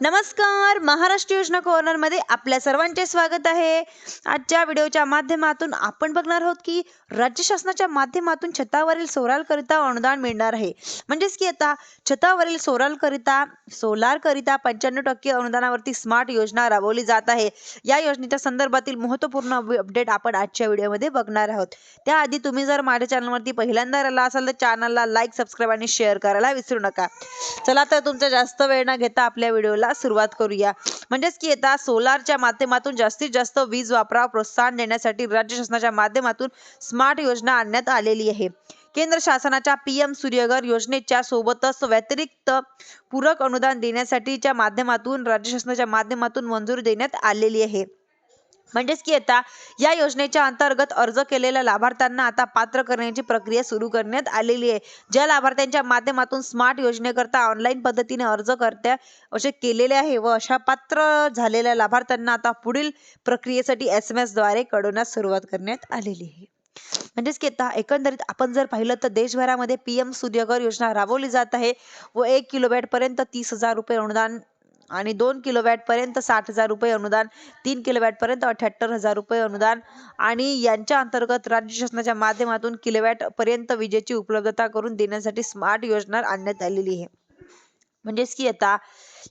नमस्कार महाराष्ट्र योजना कॉर्नरमध्ये आपल्या सर्वांचे स्वागत आहे. आजच्या व्हिडिओच्या माध्यमातून आपण बघणार आहोत की राज्य शासनाच्या माध्यमातून छतावरील सोलारकरिता अनुदान मिळणार आहे. म्हणजेच की आता छतावरील सोलारकरिता सोलारकरिता पंच्याण्णव टक्के अनुदानावरती स्मार्ट योजना राबवली जात आहे. या योजनेच्या संदर्भातील महत्त्वपूर्ण अपडेट आपण आजच्या व्हिडिओमध्ये बघणार आहोत. त्याआधी तुम्ही जर माझ्या चॅनलवरती पहिल्यांदा आला असाल तर चॅनलला लाईक सबस्क्राईब आणि शेअर करायला विसरू नका. चला तर तुमचा जास्त वेळ न घेता आपल्या व्हिडिओला सुरुवात करूया. म्हणजेच की येता सोलारच्या माध्यमातून जास्तीत जास्त वीज वापरावर प्रोत्साहन देण्यासाठी राज्य शासनाच्या माध्यमातून स्मार्ट योजना आणण्यात आलेली आहे. केंद्र शासनाच्या पी एम सूर्यघर योजनेच्या सोबतच व्यतिरिक्त पूरक अनुदान देण्यासाठीच्या माध्यमातून राज्य शासनाच्या माध्यमातून मंजुरी देण्यात आलेली आहे. म्हणजेच की आता या योजनेच्या अंतर्गत अर्ज केलेल्या लाभार्थ्यांना आता पात्र करण्याची प्रक्रिया सुरू करण्यात आलेली आहे. ज्या लाभार्थ्यांच्या माध्यमातून स्मार्ट योजनेकरता ऑनलाईन पद्धतीने अर्ज करत्या असे केलेले आहे व अशा पात्र झालेल्या लाभार्थ्यांना आता पुढील प्रक्रियेसाठी एस एम एसद्वारे कळवण्यास सुरुवात करण्यात आलेली आहे. म्हणजेच की आता एकंदरीत आपण जर पाहिलं तर देशभरामध्ये पी एम सूर्यघर योजना राबवली जात आहे व एक किलोवॅट पर्यंत तीस हजार रुपये अनुदान आणि दोन किलोवॅट पर्यंत साठ हजार रुपये अनुदान तीन किलोवॅट पर्यंत अठ्याहत्तर हजार रुपये अनुदान आणि यांच्या अंतर्गत राज्य शासनाच्या माध्यमातून किलोवॅट पर्यंत विजेची उपलब्धता करून देण्यासाठी स्मार्ट योजना आणण्यात आलेली आहे. म्हणजेच की आता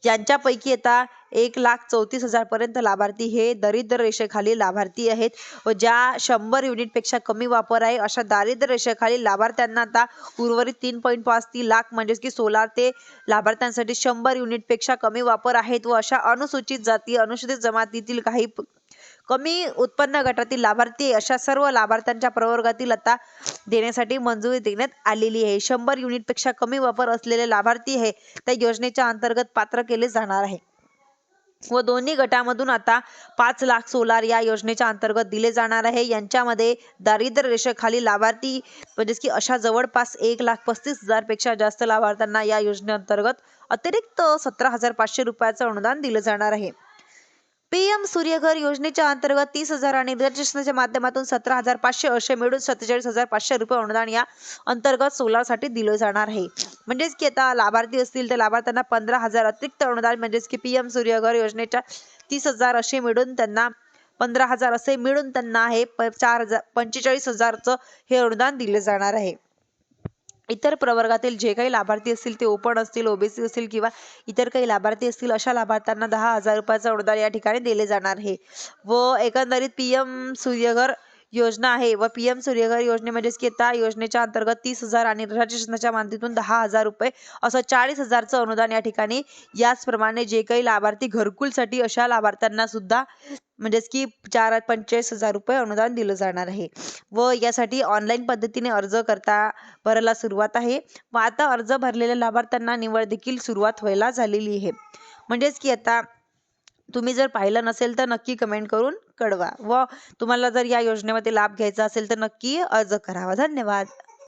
यांच्यापैकी आता एक लाख चौतीस हजार पर्यंत लाभार्थी हे दरिद्र रेषेखाली लाभार्थी आहेत. व ज्या शंभर युनिटपेक्षा कमी वापर आहे अशा दारिद्र्य रेषेखाली लाभार्थ्यांना आता उर्वरित तीन पॉईंट पाच तीन लाख म्हणजेच की सोलार ते लाभार्थ्यांसाठी शंभर युनिटपेक्षा कमी वापर आहेत व अशा अनुसूचित जाती अनुसूचित जमातीतील काही कमी उत्पन्न गटातील लाभार्थी अशा सर्व लाभार्थ्यांच्या प्रवर्गातील आता देण्यासाठी मंजुरी देण्यात आलेली आहे. शंभर युनिटपेक्षा कमी वापर असलेले लाभार्थी हे त्या योजनेच्या अंतर्गत पात्र केले जाणार आहे. व दोन्ही गटामधून आता पाच लाख सोलार या योजनेच्या अंतर्गत दिले जाणार आहे. यांच्यामध्ये दारिद्र्य रेषेखाली लाभार्थी म्हणजेच की अशा जवळपास एक लाख पस्तीस हजारपेक्षा जास्त लाभार्थ्यांना या योजनेअंतर्गत अतिरिक्त सतरा हजार पाचशे रुपयाचं अनुदान दिलं जाणार आहे. पीएम सूर्यघर योजनेच्या अंतर्गत तीस हजार आणि राज्य माध्यमातून सतरा हजार पाचशे असे मिळून सत्तेचाळीस हजार पाचशे रुपये अनुदान या अंतर्गत सोलारसाठी दिलं जाणार आहे. म्हणजेच की आता लाभार्थी असतील तर लाभार्थ्यांना पंधरा हजार अतिरिक्त अनुदान म्हणजेच की पीएम सूर्यघर योजनेच्या तीस हजार असे मिळून त्यांना पंधरा हजार असे मिळून त्यांना हे प- चार हजार पंचेचाळीस हजारचं हे अनुदान दिलं जाणार आहे. इतर प्रवर्गातील जे काही लाभार्थी असतील ते ओपन असतील ओबीसी असतील किंवा इतर काही लाभार्थी असतील अशा लाभार्थ्यांना दहा हजार रुपयाचं अनुदान या ठिकाणी दिले जाणार आहे. व एकंदरीत पी एम सूर्यघर योजना आहे. व पी एम सूर्यघर योजने म्हणजेच की त्या योजनेच्या अंतर्गत तीस हजार आणि राज्य शासनाच्या दहा हजार रुपये असं चाळीस हजारचं अनुदान या ठिकाणी याचप्रमाणे जे काही लाभार्थी घरकुलसाठी अशा लाभार्थ्यांना सुद्धा म्हणजेच की चार पंचेचाळीस हजार रुपये अनुदान दिलं जाणार आहे. व यासाठी ऑनलाईन पद्धतीने अर्ज करता भरायला सुरुवात आहे. व आता अर्ज भरलेल्या लाभार्थ्यांना निवड देखील सुरुवात व्हायला झालेली आहे. म्हणजेच की आता तुम्ही जर पाहिलं नसेल तर नक्की कमेंट करून कळवा. व तुम्हाला जर या योजनेमध्ये लाभ घ्यायचा असेल तर नक्की अर्ज करावा. धन्यवाद.